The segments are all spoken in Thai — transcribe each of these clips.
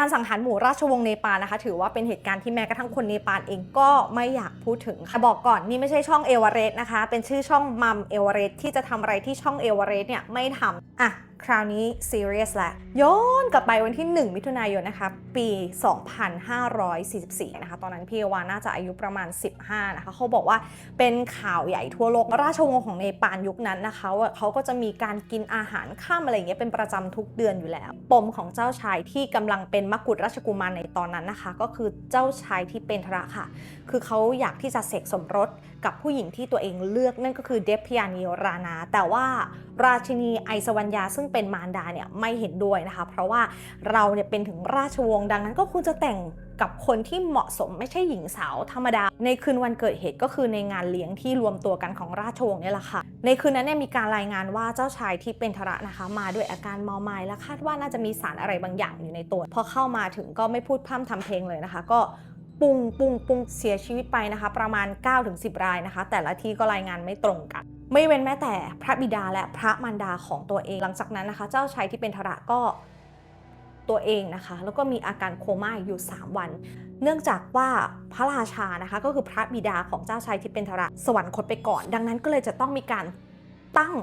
การสังหารหมู่ราชวงศ์เนปาลนะคะ ถือว่าเป็นเหตุการณ์ที่แม้กระทั่งคนเนปาลเองก็ไม่อยากพูดถึงค่ะบอกก่อนนี่ไม่ใช่ช่องเอเวอเรสต์นะคะ เป็นชื่อช่องมัมเอเวอเรสต์ที่จะทำอะไรที่ช่องเอเวอเรสต์เนี่ยไม่ทำอะ คราวนี้ซีเรียสแหละย้อนกลับไปวันที่ 1 มิถุนายนนะคะ ปี 2544 นะคะ ตอนนั้นพี่วาน่าจะอายุประมาณ 15 นะคะ เขาบอกว่าเป็นข่าวใหญ่ทั่วโลก ราชวงศ์ของเนปาลยุคนั้นนะคะว่าเขาก็จะมีการกินอาหารข้ามอะไรเงี้ยเป็นประจำทุกเดือนอยู่แล้ว ปมของเจ้าชายที่กำลังเป็นมกุฎราชกุมารในตอนนั้นนะคะ ก็คือเจ้าชายที่เป็นทระค่ะ คือเขาอยากที่จะเสกสมรสกับผู้หญิงที่ตัวเองเลือกนั่นก็คือเดฟพิยานีรานา แต่ว่าราชินีไอสวัญญาซึ่งเป็นมารดาเนี่ยไม่เห็นด้วยนะคะ เพราะว่าเราเนี่ยเป็นถึงราชวงศ์ดังนั้นก็ควรจะแต่งกับคนที่เหมาะสมไม่ใช่หญิงสาวธรรมดา ในคืนวันเกิดเหตุก็คือในงานเลี้ยงที่รวมตัวกันของราชวงศ์เนี่ยแหละค่ะ ในคืนนั้นเนี่ยมีการรายงานว่าเจ้าชายที่เป็นทระนะคะ มาด้วยอาการเมาไม้และคาดว่าน่าจะมีสารอะไรบางอย่างอยู่ในตัว พอเข้ามาถึงก็ไม่พูดพร่ำทำเพลงเลยนะคะ ก็ ปุงปุงปุงเสียชีวิตไปนะคะ ประมาณ 9-10 รายนะคะ แต่ละที่ก็รายงานไม่ตรงกัน ไม่เว้นแม้แต่พระบิดาและพระมารดาของตัวเอง หลังจากนั้นนะคะ เจ้าชายที่เป็นทระก็ตัวเองนะคะ แล้วก็มีอาการโคม่าอยู่ 3 วัน เนื่องจากว่าพระราชานะคะ ก็คือพระบิดาของเจ้าชายที่เป็นทระสวรรคตไปก่อน ดังนั้นก็เลยจะต้องมีการตั้ง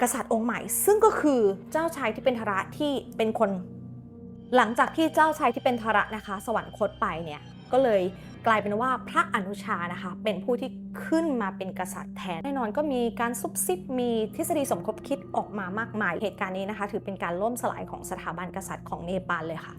กษัตริย์องค์ใหม่ ซึ่งก็คือเจ้าชายที่เป็นทระที่เป็นคน หลังจากที่เจ้าชายที่เป็นทระนะคะ สวรรคตไปเนี่ยก็เลยกลายเป็นว่าพระอนุชานะคะ เป็นผู้ที่ขึ้นมาเป็นกษัตริย์แทนแน่นอนก็มีการซุบซิบมีทฤษฎีสมคบคิดออกมามากมายเหตุการณ์นี้นะคะ ถือเป็นการล่มสลายของสถาบันกษัตริย์ของเนปาลเลยค่ะ